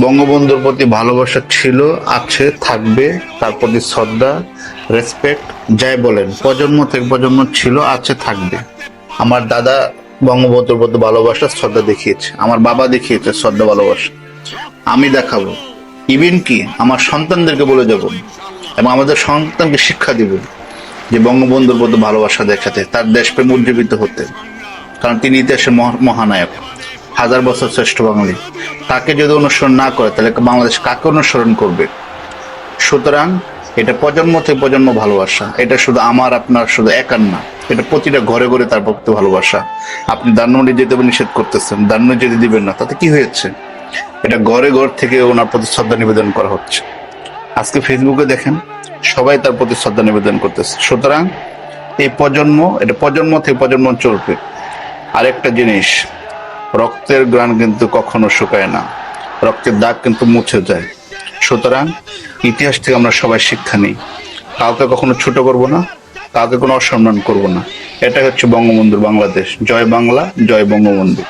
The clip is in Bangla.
বঙ্গবন্ধুর প্রতি ভালোবাসা ছিল, আছে, থাকবে, তার প্রতি শ্রদ্ধা রেসপেক্ট যাই বলেন, প্রজন্ম থেকে প্রজন্ম ছিল, আছে, থাকবে। আমার দাদা বঙ্গবন্ধুর প্রতি ভালোবাসা, শ্রদ্ধা দেখিয়েছে। আমার বাবা দেখিয়েছে শ্রদ্ধা, ভালোবাসা। আমি দেখাবো। ইভেন কি? আমার সন্তানদেরকে বলে যাব এবং আমাদের সন্তানকে শিক্ষা দিব যে বঙ্গবন্ধুর প্রতি ভালোবাসা দেখাতে, তার দেশপ্রেম উজ্জীবিত হতে। কারণ তিনি ইতিহাসের মহা- মহানায়ক। হাজার বছর শ্রেষ্ঠ বাঙালি। তাকে যদি অনুসরণ না করে, তাহলে বাংলাদেশ কাকে অনুসরণ করবে? সুতরাং এটা প্রজন্ম থেকে প্রজন্ম ভালোবাসা। এটা শুধু আমার, আপনার শুধু একার না, এটা প্রতিটা ঘরে ঘরে তার প্রতি ভালোবাসা। আপনি দান্নমন্ডি যেতে নিষেধ করতেছেন। দান্নমন্ডি যেতে দিবেন না, তাতে কি হয়েছে? এটা ঘরে ঘর থেকে ওনার প্রতি শ্রদ্ধা নিবেদন করা হচ্ছে। আজকে ফেসবুকে দেখেন, সবাই তার প্রতি শ্রদ্ধা নিবেদন করতেছে। সুতরাং এই প্রজন্ম, এটা প্রজন্ম থেকে প্রজন্ম চলবে। আরেকটা জিনিস রক্তের গ্রাণ কিন্তু কখনো শুকায় না। রক্তের দাগ কিন্তু মুছে যায়। সুতরাং ইতিহাস থেকে আমরা সবাই শিক্ষা নিই। কাউকে কখনো ছোট করব না, কাউকে কোনো অসম্মান করব না। এটা হচ্ছে বঙ্গবন্ধুর বাংলাদেশ। জয় বাংলা, জয় বঙ্গবন্ধু।